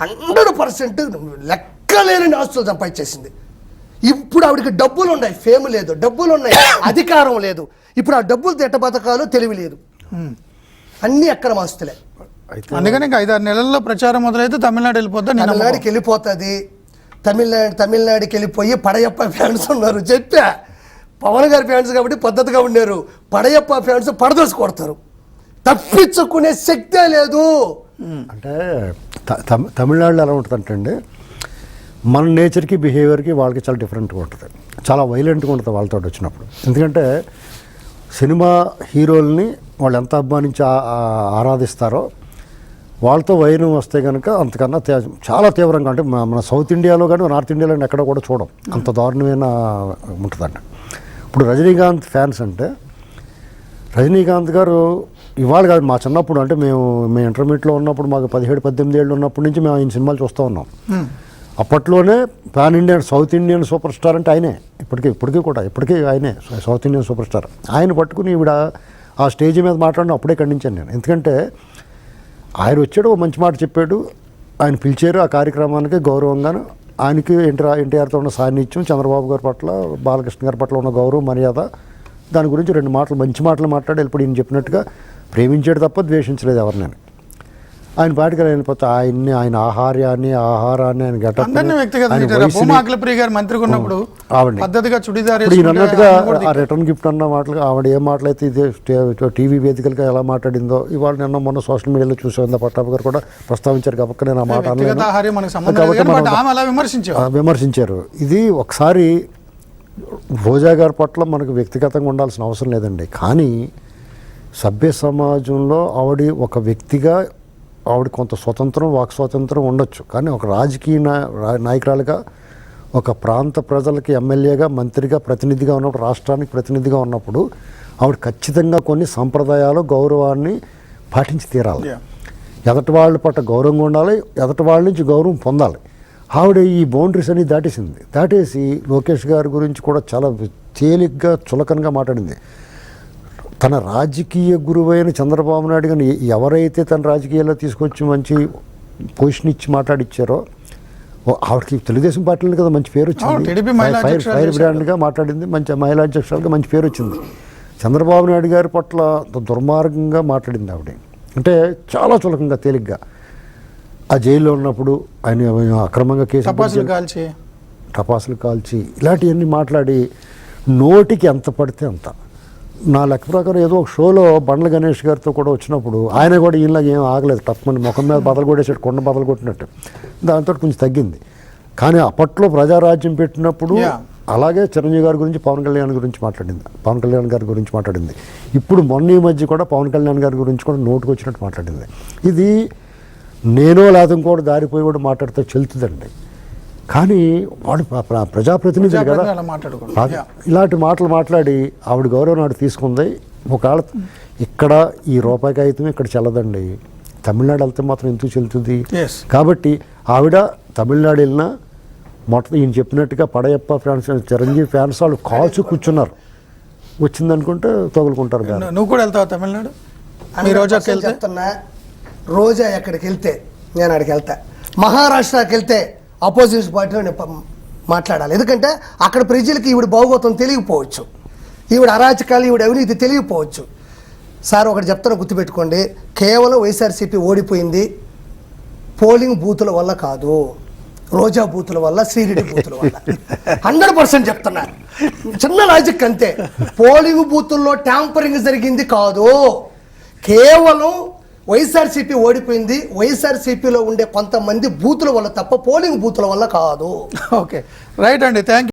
Hundred percent లెక్కలేని ఆస్తులు సంపాదించేసింది. ఇప్పుడు ఆవిడకి డబ్బులు ఉన్నాయి ఫేమ్ లేదు డబ్బులు ఉన్నాయి అధికారం లేదు. ఇప్పుడు ఆ డబ్బులు తిట్ట బతకాలు తెలివి లేదు. అన్ని అక్రమ ఆస్తులే అయితే అందుకని ఇంకా ఐదారు నెలల్లో ప్రచారం మొదలైతే తమిళనాడు వెళ్ళిపోద్దా నేను తమిళనాడుకి వెళ్ళిపోతుంది. తమిళనాడు తమిళనాడుకి వెళ్ళిపోయి పడయప్ప ఫ్యాన్స్ ఉన్నారు. చెప్పా. పవన్ గారి ఫ్యాన్స్ కాబట్టి పద్ధతిగా ఉన్నారు పడయప్ప ఫ్యాన్స్ పడదోసి కొడతారు. తప్పించుకునే శక్తే లేదు. అంటే తమిళనాడులో ఎలా ఉంటుందంటే అండి మన నేచర్కి బిహేవియర్కి వాళ్ళకి చాలా డిఫరెంట్గా ఉంటుంది. చాలా వైలెంట్గా ఉంటుంది వాళ్ళతో వచ్చినప్పుడు. ఎందుకంటే సినిమా హీరోల్ని వాళ్ళు ఎంత అభిమానించి ఆరాధిస్తారో వాళ్ళతో వైరం వస్తే కనుక అంతకన్నా చాలా తీవ్రంగా అంటే మన మన సౌత్ ఇండియాలో కానీ నార్త్ ఇండియాలో కానీ ఎక్కడ కూడా చూడం. అంత దారుణమైన ఉంటుందండి ఇప్పుడు రజనీకాంత్ ఫ్యాన్స్ అంటే రజనీకాంత్ గారు ఇవాళ కాదు మా చిన్నప్పుడు అంటే మేము మేము ఇంటర్మీడియట్లో ఉన్నప్పుడు మాకు పదిహేడు పద్దెనిమిది ఏళ్ళు ఉన్నప్పటి నుంచి మేము ఆయన సినిమాలు చూస్తూ ఉన్నాం. అప్పట్లోనే pan Indian south Indian super star అంటే ఆయనే. ఇప్పటికీ ఇప్పటికీ కూడా ఇప్పటికీ ఆయనే సౌత్ ఇండియన్ సూపర్ స్టార్ ఆయన పట్టుకుని ఈవిడ ఆ స్టేజ్ మీద మాట్లాడిన అప్పుడే ఖండించాను నేను. ఎందుకంటే ఆయన వచ్చాడు ఓ మంచి మాట చెప్పాడు. ఆయన పిలిచారు ఆ కార్యక్రమానికి గౌరవంగాను. ఆయనకి ఎన్టీఆర్ ఎన్టీఆర్తో ఉన్న సాన్నిధ్యం చంద్రబాబు గారి పట్ల బాలకృష్ణ గారి పట్ల ఉన్న గౌరవం మర్యాద దాని గురించి రెండు మాటలు మంచి మాటలు మాట్లాడి ఇప్పుడు ఈయన చెప్పినట్టుగా ప్రేమించాడు తప్ప ద్వేషించలేదు ఎవరినైనా ఆయన పాటికి వెళ్ళిపోతే ఆయన్ని ఆయన ఆహార్యాన్ని ఆహారాన్ని ఆయన గారు మంత్రిగా ఉన్నప్పుడు పద్ధతిగా చుడిదార్ అన్నట్టుగా ఆ రిటర్న్ గిఫ్ట్ అన్న మాటలు ఆవిడ ఏ మాటలైతే ఇదే టీవీ వేదికలుగా ఎలా మాట్లాడిందో ఇవాళ నిన్న మొన్న సోషల్ మీడియాలో చూసాం. పట్టాభి గారు కూడా ప్రస్తావించారు కాబట్టి నేను ఆ మాట విమర్శించారు. ఇది ఒకసారి రోజా గారి పట్ల మనకు వ్యక్తిగతంగా ఉండాల్సిన అవసరం లేదండి. కానీ సభ్య సమాజంలో ఆవిడ ఒక వ్యక్తిగా ఆవిడ కొంత స్వతంత్రం వాక్ స్వాతంత్రం ఉండొచ్చు. కానీ ఒక రాజకీయ నాయకురాలుగా ఒక ప్రాంత ప్రజలకి ఎమ్మెల్యేగా మంత్రిగా ప్రతినిధిగా ఉన్నప్పుడు రాష్ట్రానికి ప్రతినిధిగా ఉన్నప్పుడు ఆవిడ ఖచ్చితంగా కొన్ని సంప్రదాయాలు గౌరవాన్ని పాటించి తీరాలి. ఎదటి వాళ్ళ పట్ల గౌరవంగా ఉండాలి ఎదటి వాళ్ళ నుంచి గౌరవం పొందాలి. ఆవిడ ఈ బౌండరీస్ అన్ని దాటేసింది. దాటేసి లోకేష్ గారి గురించి కూడా చాలా తేలిగ్గా చులకనగా మాట్లాడింది. తన రాజకీయ గురువైన చంద్రబాబు నాయుడు గారిని ఎవరైతే తన రాజకీయాల్లో తీసుకొచ్చి మంచి పొజిషన్ ఇచ్చి మాట్లాడిచ్చారో ఆవిడకి తెలుగుదేశం పార్టీలో కదా మంచి పేరు వచ్చింది. Fire fire. బ్రాండ్గా మాట్లాడింది మంచి మహిళా అధ్యక్షురాలుగా మంచి పేరు వచ్చింది. చంద్రబాబు నాయుడు గారి పట్ల దుర్మార్గంగా మాట్లాడింది ఆవిడ. అంటే చాలా చులకంగా తేలిగ్గా. ఆ జైల్లో ఉన్నప్పుడు ఆయన అక్రమంగా కేసు టపాసులు కాల్చి. టపాసులు కాల్చి ఇలాంటివన్నీ మాట్లాడి నోటికి ఎంత పడితే అంత. నా లెక్క ప్రకారం ఏదో ఒక షోలో బండ్ల గణేష్ గారితో కూడా వచ్చినప్పుడు ఆయన కూడా ఈయనలాగా ఏం ఆగలేదు తప్పని ముఖం మీద బదలు కొట్టేసాడు కొండ బదలు కొట్టినట్టు. దాంతో కొంచెం తగ్గింది. కానీ అప్పట్లో ప్రజారాజ్యం పెట్టినప్పుడు. అలాగే చిరంజీవి గారి గురించి పవన్ కళ్యాణ్ గురించి మాట్లాడింది. పవన్ కళ్యాణ్ గారి గురించి మాట్లాడింది. ఇప్పుడు మొన్న ఈ మధ్య కూడా పవన్ కళ్యాణ్ గారి గురించి కూడా నోటుకు వచ్చినట్టు మాట్లాడింది. ఇది నేనో లేదా ఇంకోటి దారిపోయి కూడా మాట్లాడితే చెల్తుందండి. కానీ వాడు ప్ర- ప్ర- ప్రజాప్రతినిధి కదా. ఇలాంటి మాటలు మాట్లాడి ఆవిడ గౌరవం నాడు తీసుకుంది. ఒకవేళ ఇక్కడ ఈ రూపాయి కాగితం ఇక్కడ చెల్లదండి. తమిళనాడు వెళ్తే మాత్రం ఎందుకు చెల్లుతుంది. కాబట్టి ఆవిడ తమిళనాడు వెళ్ళినా మొత్తం ఈయన చెప్పినట్టుగా పడయప్ప ఫ్యాన్స్ చిరంజీవి ఫ్యాన్స్ వాళ్ళు కాల్చి కూర్చున్నారు. వచ్చిందనుకుంటే తగులుకుంటారు నువ్వు కూడా వెళ్తావా తమిళనాడు? రోజా ఎక్కడికి వెళ్తే నేను అక్కడికి వెళ్తా. మహారాష్ట్రకి వెళ్తే అపోజిషన్ పార్టీలో నేను మాట్లాడాలి. ఎందుకంటే అక్కడ ప్రజలకి ఈవిడ భాగోతం తెలియకపోవచ్చు. ఈవిడ అరాచకాలు ఈవిడ అవినీతి తెలియకపోవచ్చు. సార్ ఒకటి చెప్తాను గుర్తుపెట్టుకోండి. కేవలం వైఎస్ఆర్సీపీ ఓడిపోయింది. పోలింగ్ బూతుల వల్ల కాదు. రోజా బూతుల వల్ల శ్రీరెడ్డి బూతుల వల్ల. హండ్రెడ్ పర్సెంట్ చెప్తున్నారు చిన్న లాజిక్ అంతే. పోలింగ్ బూతుల్లో ట్యాంపరింగ్ జరిగింది కాదు. కేవలం వైఎస్ఆర్సీపీ ఓడిపోయింది వైఎస్ఆర్సీపీలో ఉండే కొంతమంది బూతుల వల్ల తప్ప పోలింగ్ బూతుల వల్ల కాదు. ఓకే. రైట్ అండి. థ్యాంక్